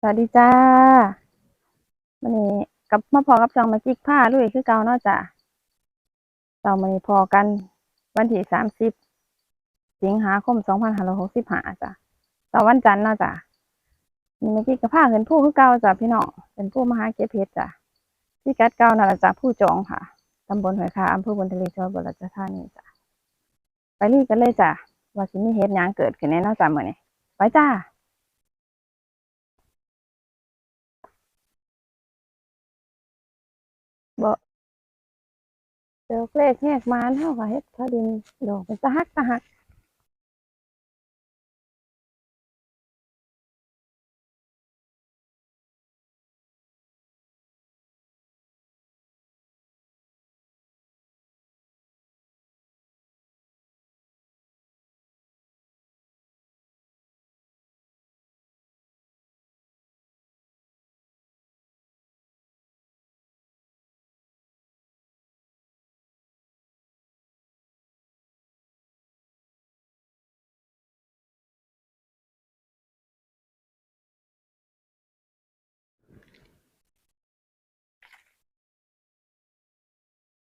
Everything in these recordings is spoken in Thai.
สวัสดีจ้าวันนี้กับมาพอกับจองมาจิกผ้าลุยคือเก่าเนาะจ้ะเรามานี้พอกันวันที่สามสิบสิงหาคมสองพันห้าร้อยหกสิบห้าจ้ะต่อวันจันทร์เนาะจ้ะนี่มาจิกกับผ้าเป็นผู้คือเก่าจ้ะพี่น้องเป็นผู้มหาเก็บเพชรจ้ะที่กัดเก่านั่นแหละจ้ะผู้จองค่ะตำบลหอยคาอำเภอบนทะเลจังหวัดอุบลราชธานีจ้ะไปรีกันเลยจ้ะว่าสิมีเหตุยังเกิดขึ้นแน่เนาะจ้ะมื้อนี้ไปจ้า ดอกเล็กแหกมานเท่ากับเฮ็ดข้าวดินดอกเป็นตะหักตะหัก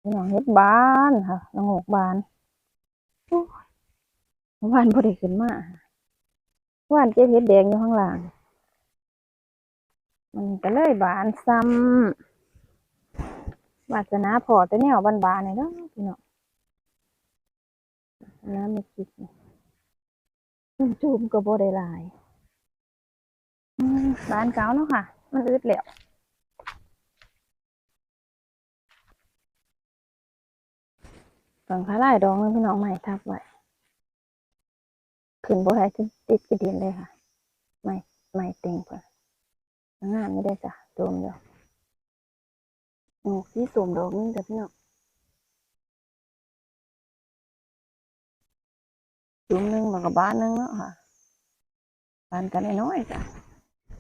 พี่น้องเฮ็ดบานค่ะละโงกบานโอ้ยเมื่อวานพอดีขึ้นมาเมื่อวานเก็บเฮ็ดแดงอยู่ข้างล่าง มันก็เลยบานซ้ำวาสนาพอแต่แนวบานๆนี่เนาะพี่น้องน้ำไม่คิดนี่จูมก็บ่ได้ลายบานเก่าเนาะค่ะ มันอึดแล้ว ฝังขาลายดองนึงพี่น้องใหม่ทับไว้ขึ้นบ่ได้ขึ้นติดกระดินเลยค่ะ ไม่ไม่เต็งเพิ่นงามไม่ได้จ้ะโดมเดียวโอ้สีสมดอกนึงจ้ะพี่น้องจุ่มนึงแล้วก็บ้านนึงเนาะค่ะบ้านกันน้อยจ้ะ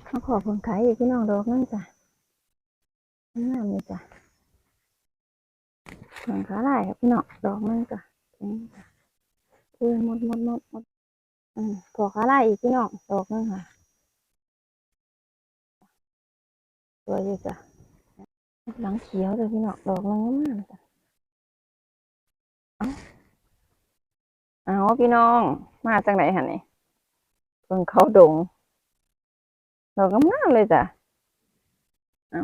เขาขอพิ่งขายอีกพี่น้องดอกนึงจ้ะงามเลยจ้ะ ฝังขาลายครับพี่น้องดอกนึงจ้ะอืมจ้ะเออหมดหมดหมดหมดอืมพอขาลายอีกพี่น้องดอกนึงค่ะสวยอยู่จ้ะหลังเขียวเลยพี่น้องดอกนึงงามๆจ้ะเอาเอพี่น้องมาจากไหนฮะนี่เพิ่งเขาดงดอกงามๆเลยจ้ะเอา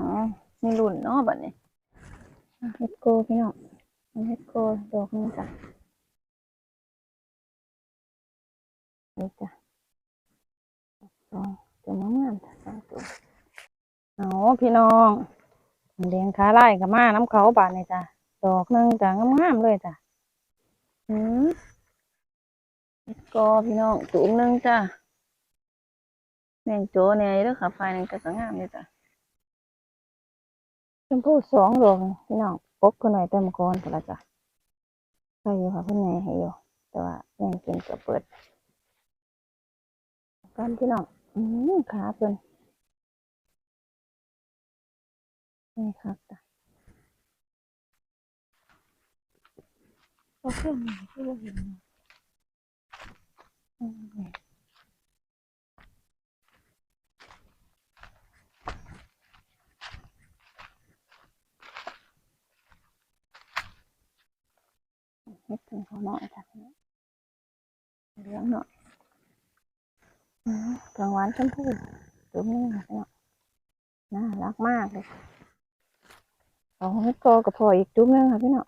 มีรุ่นเนาะบัดนี้อะเฮ็ดโกพี่น้อง เอาเฮ็ดโกดอกนึงจ้ะนี่จ้ะสองตัวงามๆจ้ะสองตัวเอาพี่น้องแดงขาลายกับมาน้ำเขาบานนี่จ้ะดอกนึงจ้ะงามๆเลยจ้ะอืมเฮ็ดกอพี่น้องตูมนึงจ้ะแมงโจเนี่ยเด้อค่ะไฟนึงก็สวยงามเลยจ้ะชมพู่สองดอกพี่น้อง ปกคนหน่อยเต็มก้อนพุ่นละจ้ะใครอยู่ค่ะเพิ่นใหญ่ให้อยู่ แต่ว่าแมงกินก็เปิดกันพี่น้องอืมขาเพิ่นนี่ครับจ้ะโอเคนี่ที่เราเห็นนะอืม เฮ็ดถึงเขาหน่อยค่ะเหลืองหน่อยอืมกลางวันชมพูตัวนี้ค่ะพี่น้อน่ารักมากเลยเอาเฮ็ดโกกับพออีกจุ๊บนึงค่ะพี่น้อ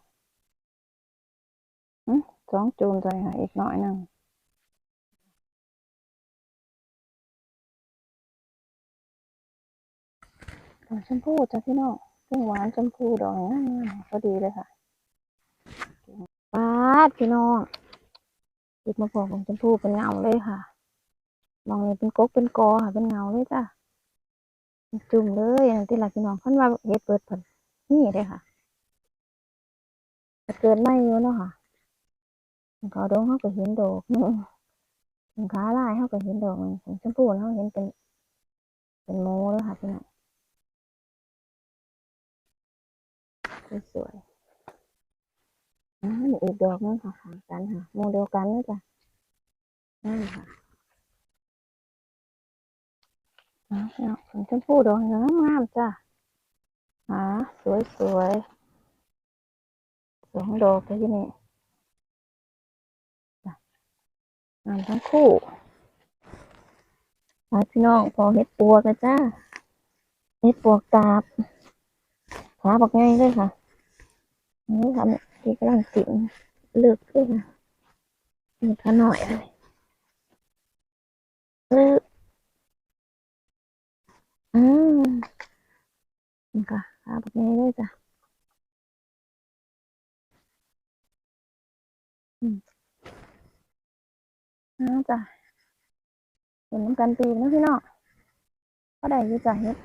อืมสองจุ่มตัวนี้ค่ะอีกหน่อยนึงดอกชมพูจ้ะพี่น้องเครื่งหวานชมพูดอกงามๆพอดีเลยค่ะ ปาดพี่น้องอีกมาพอของชมพูเป็นเงาเลยค่ะมองเลยเป็นกกเป็นกอค่ะ เป็นเงาเลยจ้ะจุ่มเลยอันที่หลักพี่น้องคันว่าเฮ็ดเปิดผลนี่เลยค่ะเกิดไม่อยู่เนาะค่ะเขาดงเขาก็เห็นดอกนึงขาลายเขาก็เห็นดอกนึงของชมพูเขาเห็นเป็น เป็นโมแล้วค่ะพี่น้องสวย อ่ามีอีกดอกนึงค่ะข้างกันค่ะโมเดียวกันนะจ๊ะนั่นค่ะอ๋อพี่น้งผมชมพูดอกงามงามจ้ะหาสวยสวยสองดอกเลยที่นี่จ้ะงามทั้งคู่หาพี่น้องพอเห็ดปวกนะจ้าเห็ดปวกตาบขาบอกง่ายเลยค่ะนี่ทำ ที่กำลังสิงเลือกเลยค่ะนี่ขาหน่อยเลยเอออืมนี่ค่ะขาบอกง่ายเลยจ้ะอืมน้าจ้ะเห็นน้ำกันปีนะพี่น้องก็ได้ยี่จ้ะเฮ็ด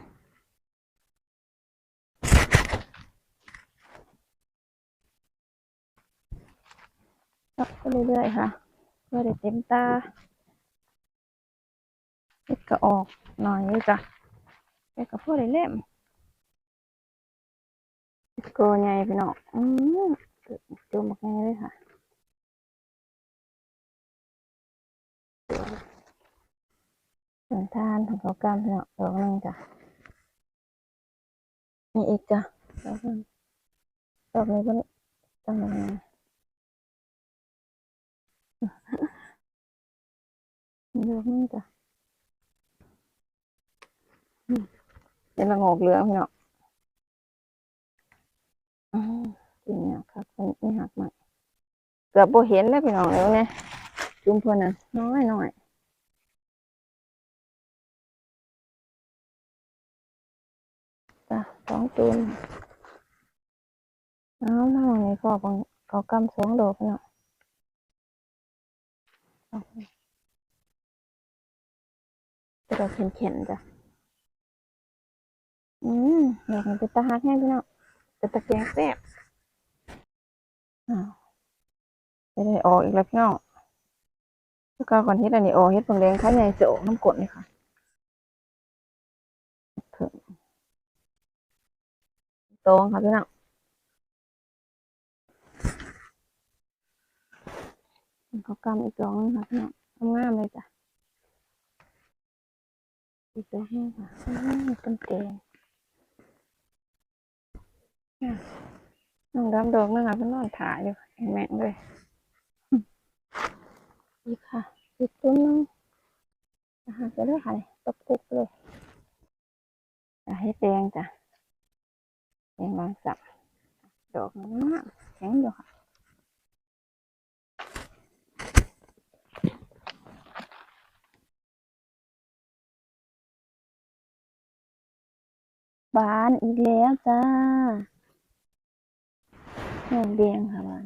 ก็ไปเรื่อยๆค่ะ เพื่อได้เต็มตาเฮ็ดก็ออกหน่อยจ้ะเฮ็ดก็พอได้เล่มเฮ็ดโกใหญ่พี่น้องอืมจุ่มบักใหญ่เลยค่ะส่วนทานของเขากล้ามเนาะดอกหนึงจ้ะนี่อีกจ้ะดอกนึงดอกนี้เป็นจังไง นี่ดอกนึงจ้ะเป็นละโงกเหลืองเนาะอืมจริงเนี่ยครับมันไม่หักมากเกือบโบเห็นเลยพี่น้องแล้วเนี่ยจุ่มเพื่อนนะน้อยหน่อยจ้ะสองจุ่มเอาวถ้าวันนี้ก็บางเขากำสองดอกเนาะ เอาไปจะดอกเข็นๆจ้ะ อืมดอกมันเป็นตาฮักแห้งพี่เนาะเป็นตะแกรงแซ่บอ้าวจะได้ออกอีกแล้วพี่น้องแล้วก็ก่อนที่อันนี้ออกเฮ็ดผงแดงข้างในจะออกน้ำกรดเลยค่ะโตองค่ะพี่น้อง เขากำอีกดอกนึงค่ะพี่น้องทำงามเลยจ้ะอีกดอกนึงค่ะอืมเป็นแกงน้องดำดอกนึงอะพิ่นนอนถ่ายอยู่เห็นแม่งเลยอีกค่ะอีกต้นนึงนะคะจะได้ค่ะตบปุกเลยจะให้แดงจ้ะแดงบางสับดอกมันมากแข็งอยู่ค่ะ บานอีกแล้วจ้าแดงแดงค่ะบาน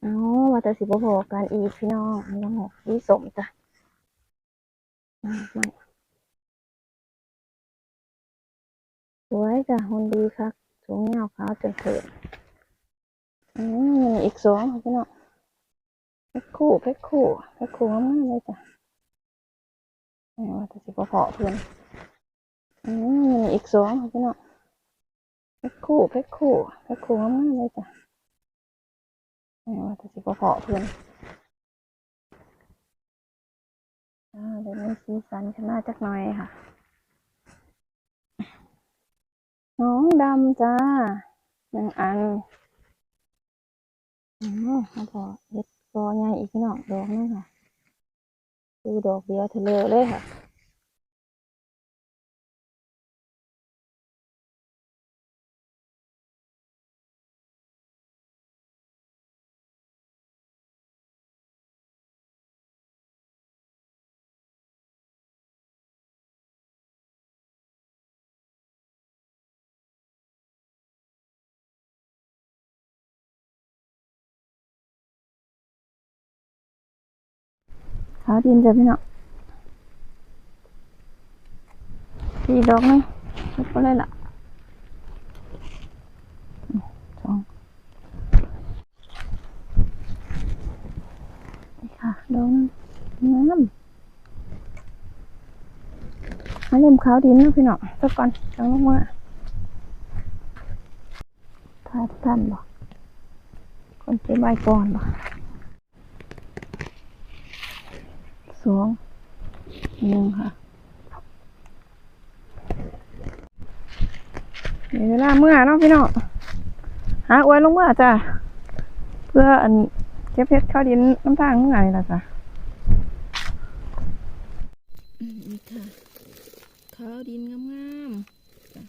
เอาว่าแต่สิบพอกันอีกพี่น้องอันละหกวิสมจ้ะไม่สวยจ้ะหุ่นดีครับสูงเงาขาวจนเขินอืมอีกสองพี่น้องเพชรคู่เพชรคู่เพชรคู่งามๆเลยจ้ะเอา ว่าแต่สิบพอเพื่อนอืมอีกสองพี่น้องเพชรคู่เพชรคู่เพชรคู่งามๆเลยจ้ะเอาว่าแต่สิบพอเพื่อนอ่าเดี๋ยวมีสีสันขึ้นมาจักหน่อยค่ะ น้องดำจ้าหนึ่งอันอืมแล้วพอเห็ดกอใหญ่อีกพี่น้องดอกนึงค่ะ ดูดอกเดียวเทะเลเลยค่ะ ขาดินจ้ะพี่น้องสี่ดอกนึงเห็ดก็เลยล่ะสองนี่ค่ะดอกนึงงามมาเล่มขาวดินนะพี่น้องสักก่อนจังลงมาทาท่านบ่คนเจ็บใบก่อนบ่ องหนึ่งค่ะมีเวลาเมื่อเนาะพี่น้องหาอวยลงเมื่อจ้ะเพื่ออันเก็บเพชรเข้าดินน้ำทางเมื่อนี่ะจ้ะนี่ค่ะขาวดินงามๆจ้ะ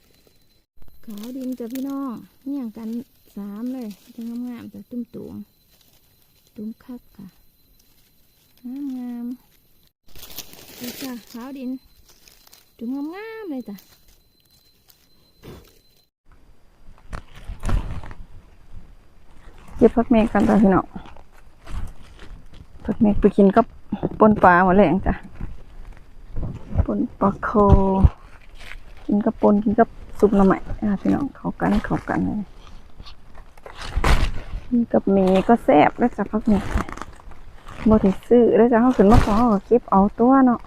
ขาวดินจ้ะพี่น้องเนี่ยงกันสามเลยจะงามๆจ้ะตุ้มตูมตุ้มคักค่ะงามงามๆ นี่จ้ะขาวดินจุ่มงามๆเลยจ้ะเก็บพักเมฆกันจ้ะพี่น้องพักเมฆไปกินกับปนปลาหมดแรงจ้ะปนปลาโคกินกับปนกินกับซุปหน่อไม้อะพี่น้องเขากันเขากันเลยกินกับหมีก็แซ่บแล้วจ้ะพักเมฆบ่ได้ซื้อแล้วจะเขาขึ้นมาขอเขาก็เก็บเอาตัวเนาะ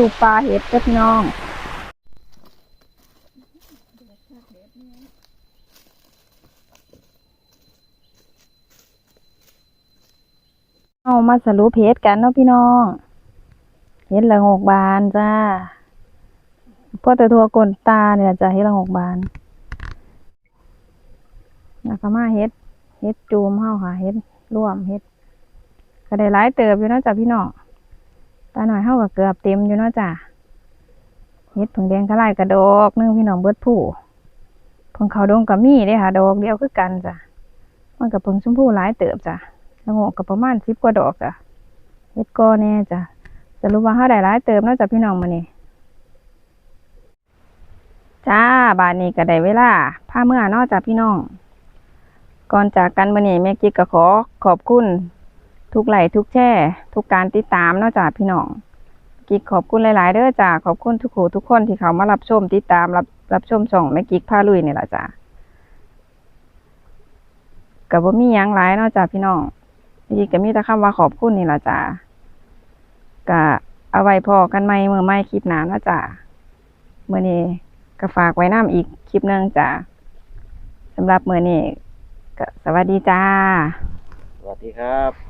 อยู่ปลาเห็ดกับพี่น้องเอามาสรุปเพจกันเนาะพี่น้องเฮ็ดละงกบานจ้าพวกแต่ทัวกลนตาเนี่ยจะเฮ็ดละงกบานแล้วก็มาเฮ็ด เฮ็ดจูมเฮาค่ะ เฮ็ดร่วมเฮ็ดก็ได้หลายเติบอยู่เนาะจ้ะพี่น้อง ตาหน่อยเฮาก็เกือบเต็มอยู่เนาะจ้ะเฮ็ดผงแดงกระไรกระดอกหนึ่งพี่น้องเบิดผู้ผงขาวดงก็มีเด้ค่ะ ดอกเดียวคือกันจ้ะมันกับผงชมพูหลายเติบจ้ะละโงกกับประมาณสิบกว่าดอกจ้ะเฮ็ดก็แน่จ้ะจะรู้ว่าเฮาได้หลายเติมเนาะจ้ะพี่น้องมานี่จ้าบานนี้ก็ได้เวลาพาเมื่อนาะจ้ะพี่น้อง ก่อนจากกันมื้อนี้แม่กิ๊กก็ขอขอบคุณ ทุกไหลทุกแชร์ทุกการติดตามนาะจ้ะพี่น้องกิกขอบคุณหลาย ๆเด้อจ้ะขอบคุณทุกผู้ทุกคนที่เขามารับชมติดตามรับรับชมช่องแม่กิ๊กพาลุยนี่แหละจ้ะก็บ่มียังหลายนาะจ้ะพี่น้องอีกก็มีแต่คำว่าขอบคุณนี่แหละจ้าก็เอาไว้พอกันไหมเมื่อไม่คลิปหนานะจ้าเมื่อนี้ก็ฝากไว้น้ำอีกคลิปหนึงจ้าสำหรับเมื่อนี้ก็สวัสดีจ้า สวัสดีครับ